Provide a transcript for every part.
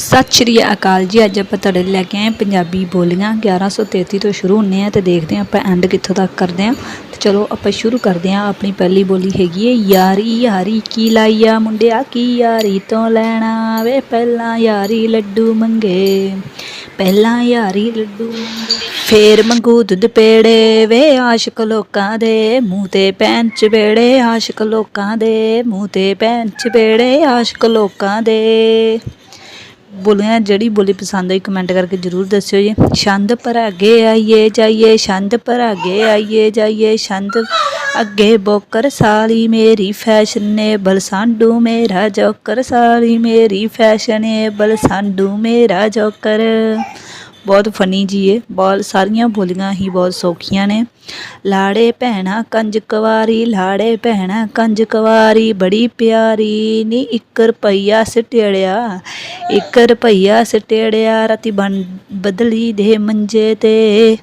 ਸਤਿ ਸ਼੍ਰੀ ਅਕਾਲ ਜੀ। ਅੱਜ ਆਪਾਂ ਤੁਹਾਡੇ ਲਈ ਲੈ ਕੇ ਆਏ ਪੰਜਾਬੀ ਬੋਲੀਆਂ। 1133 ਤੋਂ ਸ਼ੁਰੂ ਹੁੰਨੇ ਆ ਤੇ ਦੇਖਦੇ ਹਾਂ ਆਪਾਂ ਐਂਡ ਕਿੱਥੋਂ ਤੱਕ ਕਰਦੇ ਹਾਂ। ਤੇ ਚਲੋ ਆਪਾਂ ਸ਼ੁਰੂ ਕਰਦੇ ਹਾਂ। ਆਪਣੀ ਪਹਿਲੀ ਬੋਲੀ ਹੈਗੀ ਹੈ, ਯਾਰੀ ਯਾਰੀ ਕੀ ਲਾਈਆ ਮੁੰਡਿਆ? ਕੀ ਯਾਰੀ ਤੋਂ ਲੈਣਾ ਵੇ? ਪਹਿਲਾਂ ਯਾਰੀ ਲੱਡੂ ਮੰਗੇ। ਪਹਿਲਾਂ ਯਾਰੀ ਲੱਡੂ ਫੇਰ ਮੰਗੂ ਦੁੱਧ ਪੇੜੇ ਵੇ, ਆਸ਼ਿਕ ਲੋਕਾਂ ਦੇ ਮੂੰਹ ਤੇ ਪੈਣ ਚਬੇੜੇ ਆਸ਼ਿਕ ਲੋਕਾਂ ਦੇ ਮੂੰਹ ਤੇ ਪੈਣ ਚਬੇੜੇ ਆਸ਼ਿਕ ਲੋਕਾਂ ਦੇ। ਬੋਲੀਆਂ ਜਿਹੜੀ ਬੋਲੀ ਪਸੰਦ ਆਈ ਕਮੈਂਟ ਕਰਕੇ ਜਰੂਰ ਦੱਸਿਓ ਜੀ। ਛੰਦ ਪਰ ਅੱਗੇ ਆਈਏ ਜਾਈਏ, ਛੰਦ ਪਰ ਅੱਗੇ ਆਈਏ ਜਾਈਏ, ਛੰਦ ਅੱਗੇ ਬੋਕਰ ਸਾਲੀ ਮੇਰੀ ਫੈਸ਼ਨ ਫੈਸ਼ਨੇਬਲ ਬਲਸਾਂਡੂ ਮੇਰਾ ਜੋਕਰ ਸਾਲੀ ਮੇਰੀ ਫੈਸ਼ਨ ਫੈਸ਼ਨੇਬਲ ਸਾਂਡੂ ਮੇਰਾ ਜੋਕਰ। ਬਹੁਤ ਫਨੀ ਜੀ ਇਹ। ਬਹੁਤ, ਸਾਰੀਆਂ ਬੋਲੀਆਂ ਹੀ ਬਹੁਤ ਸੌਖੀਆਂ ਨੇ। ਲਾੜੇ ਭੈਣਾ ਕੰਜ ਕਵਾਰੀ, ਲਾੜੇ ਭੈਣਾ ਕੰਜ ਕਵਾਰੀ, ਬੜੀ ਪਿਆਰੀ। ਨੀ 1 ਰੁਪਈਆ ਸਟੇੜਿਆ 1 ਰੁਪਈਆ ਸਟੇੜਿਆ, ਰਤੀ ਬਣ ਬਦਲੀ ਦੇ ਮੰਜੇ ਤੇ।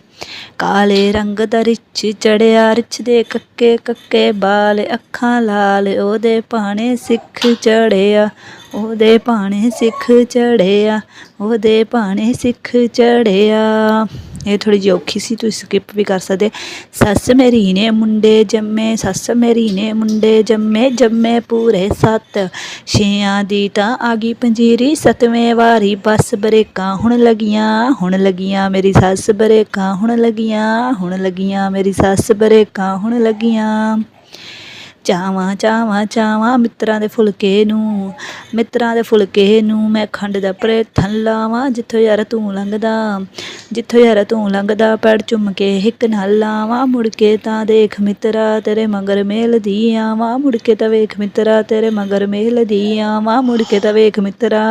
ਕਾਲੇ ਰੰਗ ਦਾ ਰਿਛ ਚੜਿਆ, ਰਿਛ ਦੇ ਕੱਕੇ ਕੱਕੇ ਬਾਲ ਅੱਖਾਂ ਲਾਲ, ਉਹਦੇ ਭਾਣੇ ਸਿੱਖ ਚੜਿਆ, ਉਹਦੇ ਭਾਣੇ ਸਿੱਖ ਚੜਿਆ, ਉਹਦੇ ਭਾਣੇ ਸਿੱਖ ਚੜਿਆ। ਇਹ ਥੋੜੀ ਜਿਹੀ ਔਖੀ ਸੀ, ਤੁਸੀਂ ਸਕਿਪ ਵੀ ਕਰ ਸਕਦੇ। ਸੱਸ ਮੇਰੀ ਨੇ ਮੁੰਡੇ ਜੰਮੇ, ਸੱਸ ਮੇਰੀ ਨੇ ਮੁੰਡੇ ਜੰਮੇ ਜੰਮੇ ਪੂਰੇ ਸੱਤ। ਛੇਆਂ ਦੀ ਤਾਂ ਆ ਗਈ ਪੰਜੀਰੀ, ਸਤਵੇਂ ਵਾਰੀ ਬੱਸ ਬਰੇਕਾਂ ਹੁਣ ਲੱਗੀਆਂ ਹੁਣ ਲੱਗੀਆਂ ਮੇਰੀ ਸੱਸ ਬਰੇਕਾਂ, ਹੁਣ ਲੱਗੀਆਂ ਹੁਣ ਲੱਗੀਆਂ ਮੇਰੀ ਸੱਸ ਬਰੇਕਾਂ, ਹੁਣ ਲੱਗੀਆਂ। ਚਾਵਾਂ ਚਾਵਾਂ ਚਾਵਾਂ ਮਿੱਤਰਾਂ ਦੇ ਫੁਲਕੇ ਨੂੰ, ਮਿੱਤਰਾਂ ਦੇ ਫੁਲਕੇ ਨੂੰ ਮੈਂ ਖੰਡ ਦਾ ਪ੍ਰੇਥਨ ਲਾਵਾਂ, ਜਿੱਥੋਂ ਯਾਰ ਤੂੰ ਲੰਘਦਾ, ਜਿੱਥੋਂ ਯਾਰ ਤੂੰ ਲੰਘਦਾ, ਪੈੜ ਚੁੰਮ ਕੇ ਹਿੱਕ ਨਾਲ ਲਾਵਾਂ, ਮੁੜ ਕੇ ਤਾਂ ਦੇਖ ਮਿੱਤਰਾ ਤੇਰੇ ਮਗਰ ਮੇਲਦੀ ਆਵਾਂ, ਮੁੜ ਕੇ ਤਾਂ ਵੇਖ ਮਿੱਤਰਾ ਤੇਰੇ ਮਗਰ ਮੇਲਦੀ ਆਵਾਂ, ਮੁੜ ਕੇ ਤਾਂ ਵੇਖ ਮਿੱਤਰਾ।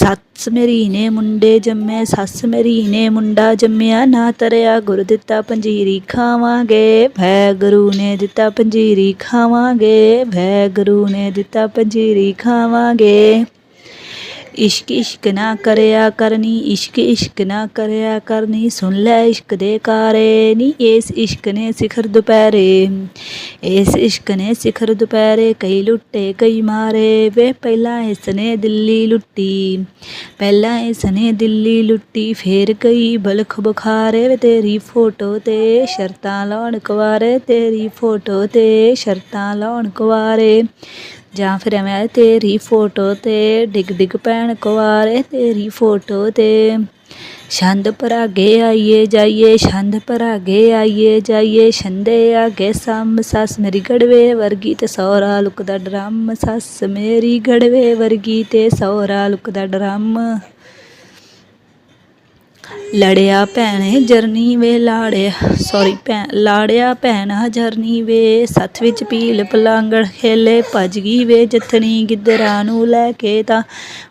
ਸੱਸ ਮੇਰੀ ਨੇ ਮੁੰਡੇ ਜੰਮੇ, ਸੱਸ ਮੇਰੀ ਨੇ ਮੁੰਡਾ ਜੰਮਿਆ, ਨਾ ਤਰਿਆ ਗੁਰ ਦਿੱਤਾ ਪੰਜੀਰੀ ਖਾਵਾਂਗੇ, ਭੈ ਗੁਰੂ ਨੇ ਦਿੱਤਾ ਪੰਜੀਰੀ ਖਾਵਾਂਗੇ, ਭੈ ਗੁਰੂ ਨੇ ਦਿੱਤਾ ਪੰਜੀਰੀ ਖਾਵਾਂਗੇ। ਇਸ਼ਕ ਇਸ਼ਕ ਨਾ ਕਰਿਆ ਕਰਨੀ, ਇਸ਼ਕ ਇਸ਼ਕ ਨਾ ਕਰਿਆ ਕਰਨੀ, ਸੁਣ ਲੈ ਇਸ਼ਕ ਦੇ ਕਾਰੇ ਨੀ, ਇਸ ਇਸ਼ਕ ਨੇ ਸਿਖਰ ਦੁਪਹਿਰੇ। ਇਸ ਇਸ਼ਕ ਨੇ ਸਿਖਰ ਦੁਪਹਿਰੇ ਕਈ ਲੁੱਟੇ, ਕਈ ਮਾਰੇ, ਵੇ ਪਹਿਲਾਂ ਇਸ ਨੇ ਦਿੱਲੀ ਲੁੱਟੀ, ਪਹਿਲਾਂ ਇਸ ਨੇ ਦਿੱਲੀ ਲੁੱਟੀ, ਫੇਰ ਕਈ ਬਲਖ ਬੁਖਾਰੇ, ਵੇ ਤੇਰੀ ਫੋਟੋ ਤੇ ਸ਼ਰਤਾਂ ਲਾਉਣ ਕੁਵਾਰੇ, ਤੇਰੀ ਫੋਟੋ ਤੇ ਸ਼ਰਤਾਂ ਲਾਉਣ ਕੁਵਾਰੇ। ਜਾਂ ਫਿਰ ਐਵੇਂ ਆਏ ਤੇਰੀ ਫੋਟੋ ਤੇ ਡਿੱਗ ਡਿੱਗ ਪੈਣ ਕੁਵਾਰੇ ਤੇਰੀ ਫੋਟੋ ਤੇ ਛੰਦ ਪਰਾਗੇ ਆਈਏ ਜਾਈਏ, ਛੰਦ ਪਰਾਗੇ ਆਈਏ ਜਾਈਏ, ਛੰਦੇ ਆਗੇ ਸਮ ਸੱਸ ਮੇਰੀ ਗੜਵੇ ਵਰਗੀ ਤੇ ਸੌਰਾ ਲੁਕਦਾ ਡਰਮ, ਸੱਸ ਮੇਰੀ ਗੜਵੇ ਵਰਗੀ ਤੇ ਸੌਰਾ ਲੁਕਦਾ ਡਰਮ। ਲੜਿਆ ਭੈਣੇ ਜਰਨੀ ਵੇ ਲਾੜਿਆ ਸੌਰੀ ਭੈਣ, ਲਾੜਿਆ ਭੈਣਾ ਜਰਨੀ ਵੇ। ਸੱਥ ਵਿੱਚ ਪੀਲ ਪਲਾਂਗੜ ਖੇਲੇ, ਭੱਜ ਗਈ ਵੇ ਜਥਣੀ ਗਿੱਦਰਾਂ ਨੂੰ ਲੈ ਕੇ ਤਾਂ।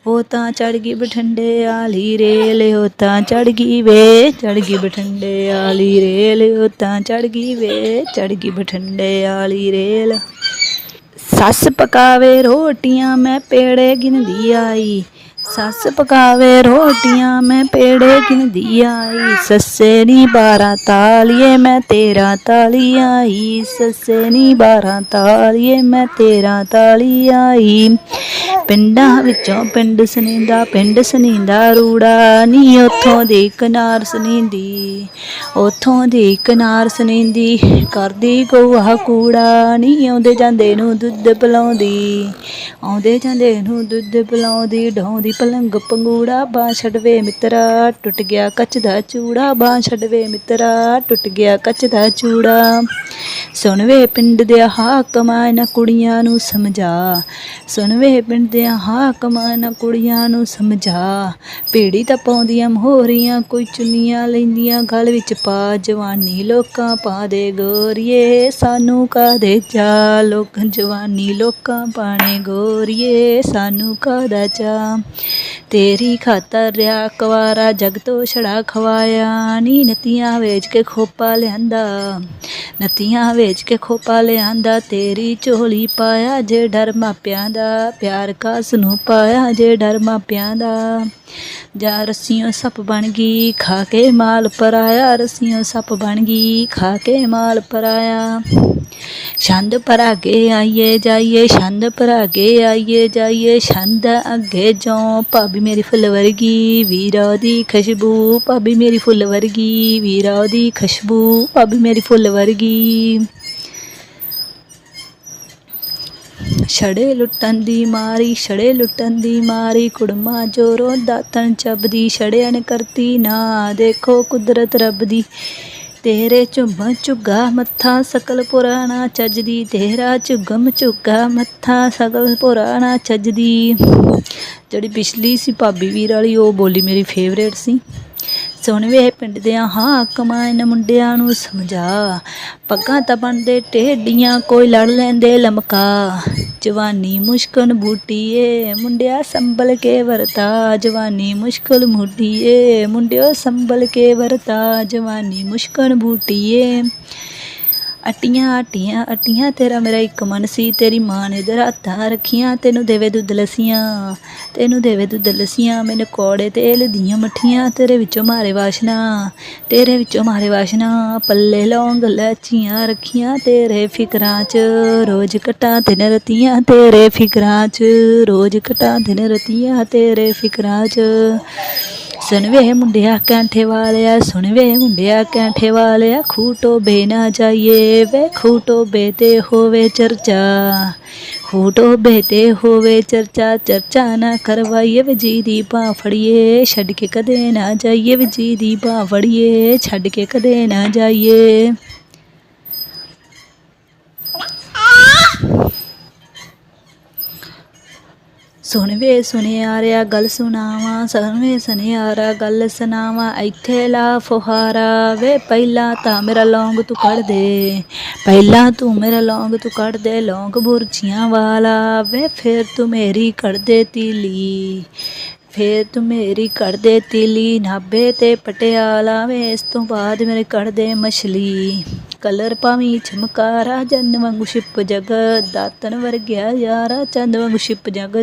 ਉਹ ਤਾਂ ਚੜ ਗਈ ਬਠਿੰਡੇ ਆਲੀ ਰੇਲ, ਉਹ ਤਾਂ ਚੜ ਗਈ ਵੇ ਚੜ ਗਈ ਬਠਿੰਡੇ ਆਲੀ ਰੇਲ, ਉਹ ਤਾਂ ਚੜ ਗਈ ਵੇ ਚੜ ਗਈ ਬਠਿੰਡੇ ਆਲੀ ਰੇਲ। ਸੱਸ ਪਕਾਵੇ ਰੋਟੀਆਂ, ਮੈਂ ਪੇੜੇ ਗਿਣਦੀ ਆਈ। ਸੱਸ ਪਕਾਵੇ ਰੋਟੀਆਂ, ਮੈਂ ਪੇੜੇ ਗਿਣਦੀ ਆਈ। ਸੱਸੇ ਨੀ ਬਾਰਾਂ ਤਾਲੀਏ, ਮੈਂ ਤੇਰਾ ਤਾਲੀ ਆਈ। ਸੱਸੇ ਨੀ ਬਾਰਾਂ ਤਾਲੀਏ, ਮੈਂ ਤੇਰਾ ਤਾਲੀ ਆਈ। ਪਿੰਡਾਂ ਵਿੱਚੋਂ ਪਿੰਡ ਸਨੀਂਦਾ ਪਿੰਡ ਸਨੀਂਦਾ ਰੂੜਾ ਨੀ। ਉਥੋਂ ਦੀ ਕਿਨਾਰ ਸਨੀਂਦੀ ਉਥੋਂ ਦੀ ਕਿਨਾਰ ਸਨੀਂਦੀ ਕਰਦੀ ਗੋਹਾ ਕੂੜਾ ਨੀ, ਆਉਂਦੇ ਜਾਂਦੇ ਨੂੰ ਦੁੱਧ ਪਿਲਾਉਂਦੀ। ਆਉਂਦੇ ਜਾਂਦੇ ਨੂੰ ਦੁੱਧ ਪਿਲਾਉਂਦੀ ਢਾਉਂਦੀ ਪਲੰਗ ਪੰਗੂੜਾ ਬਾਂ ਛੱਡਵੇ ਮਿੱਤਰਾ, ਟੁੱਟ ਗਿਆ ਕੱਚ ਦਾ ਚੂੜਾ ਬਾਂ ਛੱਡਵੇ ਮਿੱਤਰਾ, ਟੁੱਟ ਗਿਆ ਕੱਚ ਦਾ ਚੂੜਾ। ਸੁਣਵੇ ਪਿੰਡ ਦੇ ਹਾਕਮਾਂ ਇਹਨਾਂ ਕੁੜੀਆਂ ਨੂੰ ਸਮਝਾ। ਸੁਣਵੇ ਪਿੰਡ ਦੇ ਹਾਕਮਾਂ ਇਹਨਾਂ ਕੁੜੀਆਂ ਨੂੰ ਸਮਝਾ। ਪੀੜੀ ਤਾਂ ਪਾਉਂਦੀਆਂ ਮੋਹਰੀਆਂ, ਕੋਈ ਚੁੰਨੀਆਂ ਲੈਂਦੀਆਂ ਗਲ ਵਿੱਚ ਪਾ। ਜਵਾਨੀ ਲੋਕਾਂ ਪਾ ਦੇ ਗੋਰੀਏ, ਸਾਨੂੰ ਕਾਦੇ ਚਾ। ਲੋਕ ਜਵਾਨੀ ਲੋਕਾਂ ਪਾਣੇ ਗੋਰੀਏ, ਸਾਨੂੰ ਕਾਦਾ ਚਾ। ਤੇਰੀ ਖਾਤਰ ਰਿਆ ਕੁਵਾਰਾ ਜਗ ਤੋਂ ਛੜਾ ਖਵਾਇਆ। ਨੀ ਨਤੀਆਂ ਵੇਚ ਕੇ ਖੋਪਾ ਲਿਆਂਦਾ। ਨਤੀਆਂ ਵੇਚ ਕੇ ਖੋਪਾ ਲਿਆਂਦਾ। ਤੇਰੀ ਝੋਲੀ ਪਾਇਆ ਜੇ ਡਰ ਮਾਪਿਆਂ ਦਾ। ਪਿਆਰ ਕਾਸ ਨੂੰ ਪਾਇਆ ਜੇ ਡਰ ਮਾਪਿਆਂ ਦਾ। ਜਾ ਰੱਸੀਆਂ ਸੱਪ ਬਣ ਗਈ, ਖਾ ਕੇ ਮਾਲ ਪਰਾਇਆ। ਰੱਸੀਆਂ ਸੱਪ ਬਣ ਗਈ, ਖਾ ਕੇ ਮਾਲ ਪਰਾਇਆ। ਛੰਦ ਪਰ ਅੱਗੇ ਆਈਏ ਜਾਈਏ, ਛੰਦ ਪਰ ਅੱਗੇ ਆਈਏ ਜਾਈਏ, ਛੰਦ ਅੱਗੇ ਜੋ ਭਾਬੀ ਮੇਰੀ ਫੁੱਲ ਵਰਗੀ ਵੀਰਾ ਦੀ ਖੁਸ਼ਬੂ, ਭਾਬੀ ਮੇਰੀ ਫੁੱਲ ਵਰਗੀ ਵੀਰਾ ਦੀ ਖੁਸ਼ਬੂ, ਭਾਬੀ ਮੇਰੀ ਫੁੱਲ ਵਰਗੀ। ਛੜੇ ਲੁੱਟਣ ਦੀ ਮਾਰੀ, ਛੜੇ ਲੁੱਟਣ ਦੀ ਮਾਰੀ, ਕੁੜਮਾ ਜੋਰੋਂ ਦਾਤਣ ਚੱਬਦੀ ਛੜਿਆਂ ਨੇ ਕਰਤੀ ਨਾ, ਦੇਖੋ ਕੁਦਰਤ ਰੱਬ ਦੀ। ਤੇਰੇ ਝੁੰਮ ਝੁੱਗਾ ਮੱਥਾ ਸਕਲ ਪੁਰਾਣਾ ਚੱਜਦੀ, ਤੇਰਾ ਝੁਗਮ ਝੁੱਗਾ ਮੱਥਾ ਸਕਲ ਪੁਰਾਣਾ ਚੱਜਦੀ। ਜਿਹੜੀ ਪਿਛਲੀ ਸੀ ਭਾਬੀ ਵੀਰ ਵਾਲੀ, ਉਹ ਬੋਲੀ ਮੇਰੀ ਫੇਵਰੇਟ ਸੀ। ਸੁਣ ਵੇ ਪਿੰਡ ਦਿਆਂ ਹਾਂ ਕਮਾਇਨ ਮੁੰਡਿਆਂ ਨੂੰ ਸਮਝਾ। ਪੱਗਾਂ ਤਾਂ ਬਣਦੇ ਟੇਡੀਆਂ ਕੋਈ ਲੜ ਲੈਂਦੇ ਲਮਕਾ। ਜਵਾਨੀ ਮੁਸ਼ਕਲ ਬੂਟੀਏ, ਮੁੰਡਿਆ ਸੰਭਲ ਕੇ ਵਰਤਾ ਜਵਾਨੀ ਮੁਸ਼ਕਲ ਮੁੱਢੀਏ ਮੁੰਡਿਓ ਸੰਭਲ ਕੇ ਵਰਤਾ ਜਵਾਨੀ ਮੁਸ਼ਕਲ ਬੂਟੀਏ। ਅਟੀਆਂ ਅਟੀਆਂ ਅਟੀਆਂ, ਤੇਰਾ ਮੇਰਾ ਇੱਕ ਮਨ ਸੀ, ਤੇਰੀ ਮਾਂ ਨੇ ਦਰਾਤਾਂ ਰੱਖੀਆਂ, ਤੈਨੂੰ ਦੇਵੇ ਦੁੱਧ ਲੱਸੀਆਂ, ਤੈਨੂੰ ਦੇਵੇ ਦੁੱਧ ਲੱਸੀਆਂ, ਮੈਨੂੰ ਕੋੜੇ ਤੇਲ ਦੀਆਂ ਮੱਠੀਆਂ, ਤੇਰੇ ਵਿੱਚੋਂ ਮਾਰੇ ਵਾਸ਼ਨਾ, ਤੇਰੇ ਵਿੱਚੋਂ ਮਾਰੇ ਵਾਸ਼ਨਾ, ਪੱਲੇ ਲੌਂਗ ਲੈਚੀਆਂ ਰੱਖੀਆਂ, ਤੇਰੇ ਫਿਕਰਾਂ 'ਚ ਰੋਜ਼ ਕਟਾਂ ਦਿਨ ਰਤੀਆਂ, ਤੇਰੇ ਫਿਕਰਾਂ 'ਚ ਰੋਜ਼ ਕਟਾਂ ਦਿਨ ਰਤੀਆਂ, ਤੇਰੇ ਫਿਕਰਾਂ 'ਚ ਸੁਣ ਵੇ ਮੁੰਡਿਆ ਕੈਂਠੇ ਵਾਲਿਆ ਸੁਣ ਵੇ ਮੁੰਡਿਆ ਕੈਂਠੇ ਵਾਲਿਆ ਖੂਟੋ ਬੇ ਨਾ ਜਾਈਏ ਵੇ ਖੂਟੋ ਬੇ ਤੇ ਹੋਵੇ ਚਰਚਾ। ਖੂਟੋ ਬੇ ਤੇ ਹੋਵੇ ਚਰਚਾ ਚਰਚਾ ਨਾ ਕਰਵਾਈਏ ਵੇ ਜੀ ਦੀ ਬਾਂਹ ਫੜੀਏ, ਛੱਡ ਕੇ ਕਦੇ ਨਾ ਜਾਈਏ ਵੇ ਜੀ ਦੀ ਬਾਂਹ ਫੜੀਏ, ਛੱਡ ਕੇ ਕਦੇ ਨਾ ਜਾਈਏ। ਸੁਣ ਵੇ ਸੁਨਿਆਰਿਆ ਗੱਲ ਸੁਣਾਵਾਂ ਸੁਣ ਵੇ ਸੁਨਿਆਰਾ ਗੱਲ ਸੁਣਾਵਾਂ, ਇੱਥੇ ਲਾ ਫੁਹਾਰਾ ਵੇ, ਪਹਿਲਾਂ ਤਾਂ ਮੇਰਾ ਲੌਂਗ ਤੂੰ ਕੱਢ ਦੇ, ਪਹਿਲਾਂ ਤੂੰ ਮੇਰਾ ਲੌਂਗ ਤੂੰ ਕੱਢ ਦੇ, ਲੌਂਗ ਬੁਰਜੀਆਂ ਵਾਲਾ ਵੇ, ਫਿਰ ਤੂੰ ਮੇਰੀ ਕੱਢ ਦੇ ਤੀਲੀ, ਫੇਰ ਤੂੰ ਮੇਰੀ ਕੱਢ ਦੇ ਤੀਲੀ, ਨਾਭੇ ਤੇ ਪਟਿਆਲਾ ਵੇ, ਇਸ ਤੋਂ ਬਾਅਦ ਮੇਰੇ ਕੱਢ ਦੇ ਮਛਲੀ। ਕਲਰ ਪਾਵੀਂ ਚਮਕਾਰਾ, ਜਨ ਵਾਂਗੂ ਛਿਪ ਜਗ ਦਾਤਨ ਵਰਗਿਆ ਯਾਰਾ, ਚੰਦ ਵਾਂਗੂ ਛਿਪ ਜਗ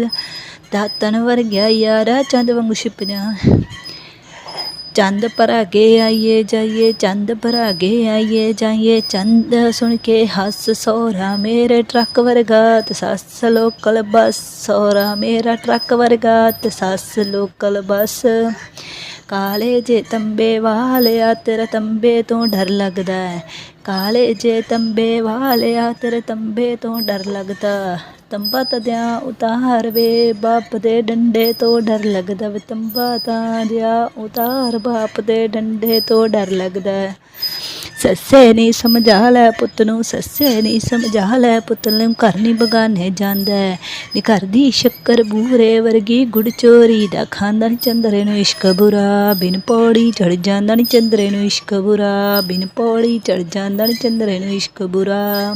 ਦਾਤਨ ਵਰਗਿਆ ਯਾਰਾ, ਚੰਦ ਵਾਂਗੂ ਛਿਪ ਜਾ। ਚੰਦ ਭਰਾਗੇ ਆਈਏ ਜਾਈਏ, ਚੰਦ ਭਰਾਗੇ ਆਈਏ ਜਾਈਏ, ਚੰਦ ਸੁਣ ਕੇ ਹੱਸ ਸੋਹਰਾ ਮੇਰੇ ਟਰੱਕ ਵਰਗਾ, ਤੇ ਸੱਸ ਲੋਕਲ ਬੱਸ, ਸੋਹਰਾ ਮੇਰਾ ਟਰੱਕ ਵਰਗਾ, ਤੇ ਸੱਸ ਲੋਕਲ ਬੱਸ। ਕਾਲੇ ਜੇ ਤੰਬੇ ਵਾਲਿਆ, ਤੇਰਾ ਤੰਬੇ ਤੋਂ ਡਰ ਲੱਗਦਾ ਹੈ। ਕਾਲੇ ਜੇ ਤੰਬੇ ਵਾਲਿਆ ਤੇਰੇ ਤੰਬੇ ਤੋਂ ਡਰ ਲੱਗਦਾ। ਤੰਬਾ ਤਦਿਆਂ ਉਤਾਰ ਵੇ, ਬਾਪ ਦੇ ਡੰਡੇ ਤੋਂ ਡਰ ਲੱਗਦਾ। ਵੇ ਤੰਬਾ ਤਾਂ ਦਿਆ ਉਤਾਰ, ਬਾਪ ਦੇ ਡੰਡੇ ਤੋਂ ਡਰ ਲੱਗਦਾ। ਸੱਸੇ ਨਹੀਂ ਸਮਝਾ ਲੈ ਪੁੱਤ ਨੂੰ, ਸੱਸੇ ਨਹੀਂ ਸਮਝਾ ਲੈ ਪੁੱਤ ਨੂੰ, ਘਰ ਨਹੀਂ ਬਗਾਨੇ ਜਾਂਦਾ। ਨੀ ਘਰ ਦੀ ਸ਼ੱਕਰ ਬੂਰੇ ਵਰਗੀ ਗੁੜ ਚੋਰੀ ਦਾ ਖਾਂਦਾ ਨੀ ਚੰਦਰੇ ਨੂੰ ਇਸ਼ਕ ਬੁਰਾ। ਬਿਨ ਪੌੜੀ ਚੜ ਜਾਂਦਾ ਨੀ ਚੰਦਰੇ ਨੂੰ ਇਸ਼ਕ ਬੁਰਾ। ਬਿਨ ਪੌੜੀ ਚੜ ਜਾਂਦਾ ਨੀ ਚੰਦਰੇ ਨੂੰ ਇਸ਼ਕ ਬੁਰਾ।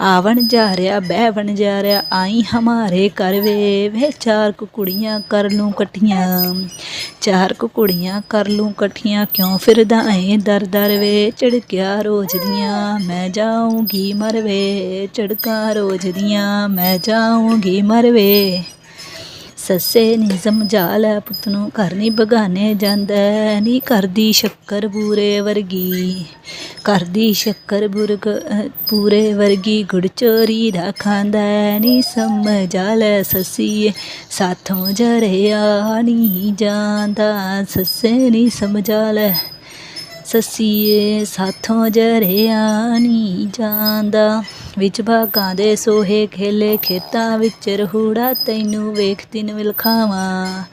ਆਵਣ ਜਾ ਰਿਹਾ ਬਹਿਵਣ ਜਾ ਰਿਹਾ ਆਈ ਹਮਾਰੇ ਕਰ ਵੇ। ਵੇ ਚਾਰ ਕੁ ਕੁੜੀਆਂ ਕਰ ਲੂੰ ਇਕੱਠੀਆਂ ਚਾਰ ਕੁ ਕੁੜੀਆਂ ਕਰ ਲੂੰ ਇਕੱਠੀਆਂ ਕਿਉਂ ਫਿਰਦਾ ਏ ਦਰ ਦਰ ਵੇ ਝੜਕਿਆ ਰੋਜ਼ ਦੀਆਂ, ਮੈਂ ਜਾਊਂਗੀ ਮਰਵੇ। ਝੜਕਾਂ ਰੋਜ਼ ਦੀਆਂ, ਮੈਂ ਜਾਊਂਗੀ ਮਰਵੇ। ਸੱਸੇ ਨੀ ਸਮਝਾ ਲੈ ਪੁੱਤ ਨੂੰ, ਘਰ ਨਹੀਂ ਬਗਾਨੇ ਜਾਂਦਾ, ਨੀ ਕਰਦੀ ਸ਼ੱਕਰ ਬੂਰੇ ਵਰਗੀ। ਕਰਦੀ ਸ਼ੱਕਰ ਬੁਰਗ ਪੂਰੇ ਵਰਗੀ, ਗੁੜ ਚੋਰੀ ਦਾ ਖਾਂਦਾ, ਨੀ ਸਮਝਾ ਲੈ ਸੱਸੀਏ ਸਾਥੋਂ ਜਰਿਆ ਨਹੀਂ ਜਾਂਦਾ, ਸੱਸੇ ਨੀ ਸਮਝਾ ਲੈ। ਸੱਸੀਏ ਸਾਥੋਂ ਜਰਿਆ ਨਹੀਂ ਜਾਂਦਾ। ਵਿੱਚ ਬਾਗਾਂ ਦੇ ਸੋਹੇ ਖੇਲੇ ਖੇਤਾਂ ਵਿੱਚ ਰਹੂੜਾ ਤੈਨੂੰ ਵੇਖ ਤਿਨ ਵਿਲਖਾਵਾਂ।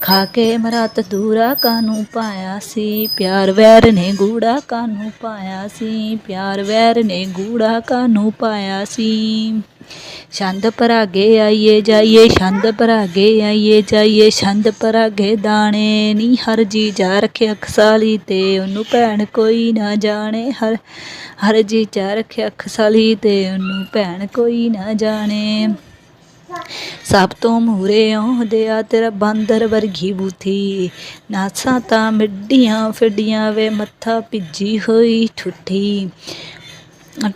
ਖਾ ਕੇ ਮਰਾ ਦੂਰਾ ਕਾਨੂੰ ਪਾਇਆ ਸੀ? ਪਿਆਰ ਵੈਰ ਨੇ ਗੂੜਾ ਕਾਨੂੰ ਪਾਇਆ ਸੀ? ਪਿਆਰ ਵੈਰ ਨੇ ਗੂੜਾ ਕਾਨੂੰ ਪਾਇਆ ਸੀ? ਛੰਦ ਭਰਾਗੇ ਆਈਏ ਜਾਈਏ, ਛੰਦ ਭਰਾਗੇ ਆਈਏ ਜਾਈਏ, ਛੰਦ ਭਰਾਗੇ ਦਾਣੇ ਨੀ ਹਰ ਜੀ ਜਾ ਰੱਖਿਆ ਖਸਾਲੀ ਤੇ, ਉਹਨੂੰ ਭੈਣ ਕੋਈ ਨਾ ਜਾਣੇ, ਹਰ ਹਰ ਜੀ ਜਾ ਰੱਖਿਆ ਖਸਾਲੀ ਤੇ, ਉਹਨੂੰ ਭੈਣ ਕੋਈ ਨਾ ਜਾਣੇ। ਸਭ ਤੋਂ ਮੂਰੇ ਆਉਂਦੇ ਆ ਤੇਰਾ ਬਾਂਦਰ ਵਰਗੀ ਬੂਥੀ, ਨਾਸਾਂ ਤਾਂ ਮਿੱਡੀਆਂ ਫਿੱਡੀਆਂ ਵੇ, ਮੱਥਾ ਭਿੱਜੀ ਹੋਈ ਠੁੱਠੀ।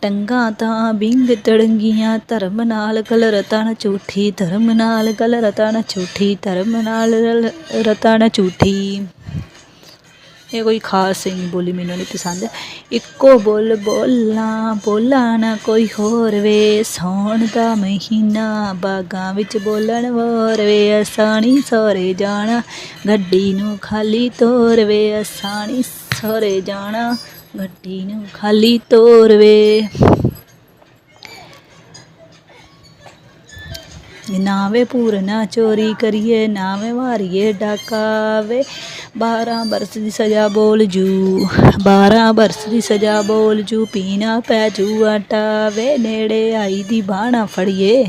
ਟੰਗਾ ਤਾਂ ਬਿੰਗ ਤੜੰਗੀਆਂ, ਧਰਮ ਨਾਲ ਗਲ ਰਤਨ ਝੂਠੀ, ਧਰਮ ਨਾਲ ਗਲ ਰਤਨ ਝੂਠੀ, ਧਰਮ ਨਾਲ ਰਲ- ਰਤਨ ਝੂਠੀ। ਇਹ ਕੋਈ ਖਾਸ ਨਹੀਂ ਬੋਲੀ ਮੈਨੂੰ ਨਹੀਂ ਪਸੰਦ। ਇੱਕੋ ਬੋਲ ਬੋਲਾਂ ਬੋਲਾਂ ਨਾ ਕੋਈ ਹੋਰ ਵੇ। ਸੌਣ ਦਾ ਮਹੀਨਾ, ਬਾਗਾਂ ਵਿੱਚ ਬੋਲਣ ਹੋਰ ਵੇ। ਅਸਾਣੀ ਸੋਰੇ ਜਾਣਾ, ਗੱਡੀ ਨੂੰ ਖਾਲੀ ਤੋਰ ਵੇ। ਅਸਾਣੀ ਸੋਰੇ ਜਾਣਾ ਗੱਡੀ ਨੂੰ ਖਾਲੀ ਤੋਰ ਵੇ। ਨਾਵੇ ਪੂਰਨਾ ਚੋਰੀ ਕਰੀਏ ਨਾਵੇ ਮਾਰੀਏ ਡਾਕਾ ਵੇ। 12 ਬਰਸ ਦੀ ਸਜ਼ਾ ਬੋਲ ਜੂ। 12 ਬਰਸ ਦੀ ਸਜ਼ਾ ਬੋਲ ਜੂ, ਪੀਣਾ ਪੈ ਜੂ ਆਟਾ। ਵੇ ਨੇੜੇ ਆਈ ਦੀ ਬਾਣਾ ਫੜੀਏ,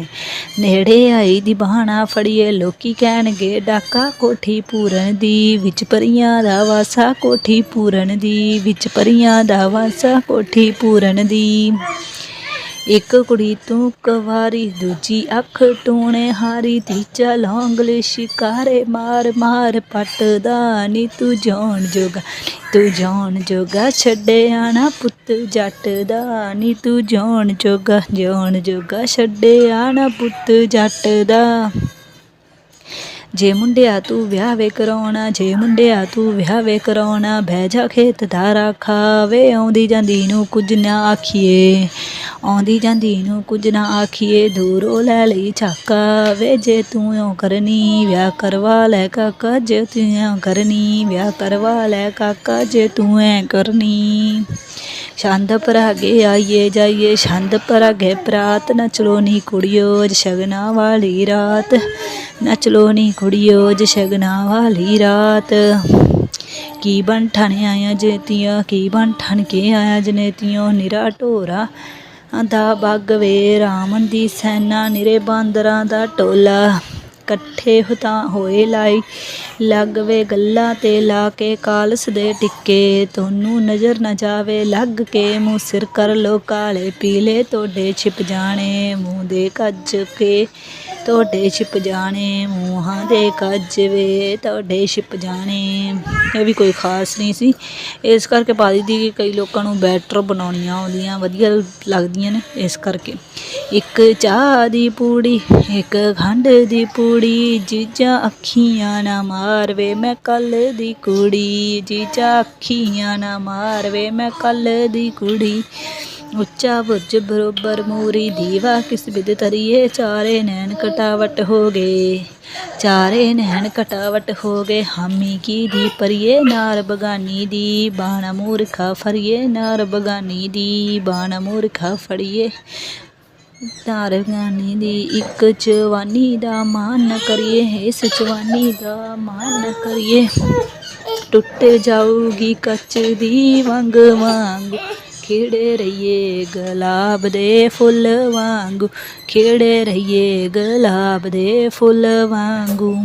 ਨੇੜੇ ਆਈ ਦੀ ਬਾਣਾ ਫੜੀਏ। ਲੋਕੀ ਕਹਿਣਗੇ, ਡਾਕਾ ਕੋਠੀ ਪੂਰਨ ਦੀ ਵਿੱਚ ਪਰੀਆਂ ਦਾ ਵਾਸਾ, ਕੋਠੀ ਪੂਰਨ ਦੀ ਵਿੱਚ ਪਰੀਆਂ ਦਾ ਵਾਸਾ, ਕੋਠੀ ਪੂਰਨ ਦੀ। ਇੱਕ ਕੁੜੀ ਤੂੰ ਕਵਾਰੀ, ਦੂਜੀ ਅੱਖ ਟੂਣੇ ਹਾਰੀ, ਤੀਜਾ ਲੌਂਗਲੇ ਸ਼ਿਕਾਰੇ ਮਾਰ ਮਾਰ ਪੱਟਦਾ ਨੀ ਤੂੰ ਜਾਣ ਜੋਗਾ, ਤੂੰ ਜਾਣ ਜੋਗਾ ਛੱਡਿਆ ਨਾ ਪੁੱਤ ਜੱਟ ਦਾ ਨੀ ਤੂੰ ਜਾਣ ਜੋਗਾ ਜਾਣ ਜੋਗਾ ਛੱਡਿਆ ਨਾ ਪੁੱਤ ਜੱਟ ਦਾ ਜੇ ਮੁੰਡਿਆ ਤੂੰ ਵਿਆਹ ਵੇ ਕਰਾਉਣਾ, ਜੇ ਮੁੰਡਿਆ ਤੂੰ ਵਿਆਹ ਵੇ ਕਰਾਉਣਾ, ਬਹਿ ਜਾ ਖੇਤ ਧਾਰਾ ਖਾਵੇ, ਆਉਂਦੀ ਜਾਂਦੀ ਨੂੰ ਕੁਝ ਨਾ ਆਖੀਏ। ਆਉਂਦੀ ਜਾਂਦੀ ਨੂੰ ਕੁਝ ਨਾ ਆਖੀਏ, ਦੂਰੋਂ ਲੈ ਲਈ ਛਾਕਾ ਵੇ, ਜੇ ਤੂੰ ਇਉਂ ਕਰਨੀ ਵਿਆਹ ਕਰਵਾ ਲੈ ਕਾਕਾ, ਜੇ ਤੂੰ ਇਉਂ ਕਰਨੀ ਵਿਆਹ ਕਰਵਾ ਲੈ ਕਾਕਾ, ਜੇ ਤੂੰ ਐ ਕਰਨੀ। ਛੰਦ ਪਰਾਗੇ ਆਈਏ ਜਾਈਏ, ਛੰਦ ਪਰਾਗੇ ਪ੍ਰਾਤ ਨਚਲੋ ਨੀ ਕੁੜਿਓ ਅੱਜ ਸ਼ਗਨਾ ਵਾਲੀ ਰਾਤ। ਨਚਲੋ ਨੀ ਕੁੜਿਓ ਅੱਜ ਸ਼ਗਨਾ ਵਾਲੀ ਰਾਤ। ਕੀ ਬਣ ਠਣ ਆਇਆ ਜੇਤੀਆਂ, ਕੀ ਬਣ ਠਣ ਕੇ ਆਇਆ ਜਨੇਤੀਆਂ, ਨਿਰਾ ਢੋਰਾ ਦਾ ਬੱਗ ਵੇ ਰਾਵਣ ਦੀ ਸੈਨਾ ਨਿਰੇ ਬਾਂਦਰਾਂ ਦਾ ਟੋਲਾ। ਇਕੱਠੇ ਹੁਤਾ ਹੋਏ ਲਾਈ ਲੱਗ ਵੇ ਗੱਲਾਂ ਤੇ ਲਾ ਕੇ ਕਾਲਸ ਦੇ ਟਿੱਕੇ। ਤੁਹਾਨੂੰ ਨਜ਼ਰ ਨਾ ਜਾਵੇ, ਲੱਗ ਕੇ ਮੂੰਹ ਸਿਰ ਕਰ ਲੋ ਕਾਲੇ ਪੀਲੇ। ਤੁਹਾਡੇ ਛਿਪ ਜਾਣੇ ਮੂੰਹ ਦੇ ਕੱਜ ਕੇ ਤੁਹਾਡੇ ਛਿਪ ਜਾਣੇ ਮੂੰਹਾਂ ਦੇ ਕੱਜ ਵੇ। ਤੁਹਾਡੇ ਛਿਪ ਜਾਣੇ, ਇਹ ਵੀ ਕੋਈ ਖਾਸ ਨਹੀਂ ਸੀ। ਇਸ ਕਰਕੇ ਪਾ ਦਿੱਤੀ ਕਿ ਕਈ ਲੋਕਾਂ ਨੂੰ ਬੈਟਰ ਬਣਾਉਣੀਆਂ ਆਉਂਦੀਆਂ, ਵਧੀਆ ਲੱਗਦੀਆਂ ਨੇ ਇਸ ਕਰਕੇ। ਇੱਕ ਚਾਹ ਦੀ ਪੂੜੀ, ਇੱਕ ਖੰਡ ਦੀ ਪੂੜੀ, ਜੀਜਾ ਅੱਖੀਆਂ ਨਾ ਮਾਰ ਵੇ ਮੈਂ ਕੱਲ ਦੀ ਕੁੜੀ, ਜੀ ਚਾਖੀਆਂ ਨਾ ਮਾਰ ਵੇ ਮੈਂ ਕੱਲ ਦੀ ਕੁੜੀ। ਉੱਚਾ ਬੁਰਜ ਬਰੋਬਰ ਮੂਰੀ ਦੀਵਾ, ਕਿਸ ਬਿਦ ਤਰੀਏ ਚਾਰੇ ਨੈਣ ਕਟਾਵਟ ਹੋ ਗਏ। ਚਾਰੇ ਨੈਣ ਕਟਾਵਟ ਹੋ ਗਏ, ਹਾਮੀ ਕੀ ਦੀ ਪਰੀਏ ਨਾਰ ਬਗਾਨੀ ਦੀ। ਬਾਣਾ ਮੂਰਖਾ ਫਰੀਏ, ਨਾਰ ਬਗਾਨੀ ਦੀ। ਬਾਣਾ ਮੂਰਖਾ ਫੜੀਏ ਨਾਰ ਬਗਾਨੀ ਦੀ ਇੱਕ ਜਵਾਨੀ ਦਾ ਮਾਨ ਨਾ ਕਰੀਏ, ਇਸ ਜਵਾਨੀ ਦਾ ਮਾਨ ਨਾ ਕਰੀਏ। ਟੁੱਟ ਜਾਊਗੀ ਕੱਚ ਦੀ ਵੰਗ ਵਾਂਗ, ਖੇੜੇ ਰਹੀਏ ਗੁਲਾਬ ਦੇ ਫੁੱਲ ਵਾਂਗੂ, ਖੇੜੇ ਰਹੀਏ ਗੁਲਾਬ ਦੇ ਫੁੱਲ ਵਾਂਗੂ।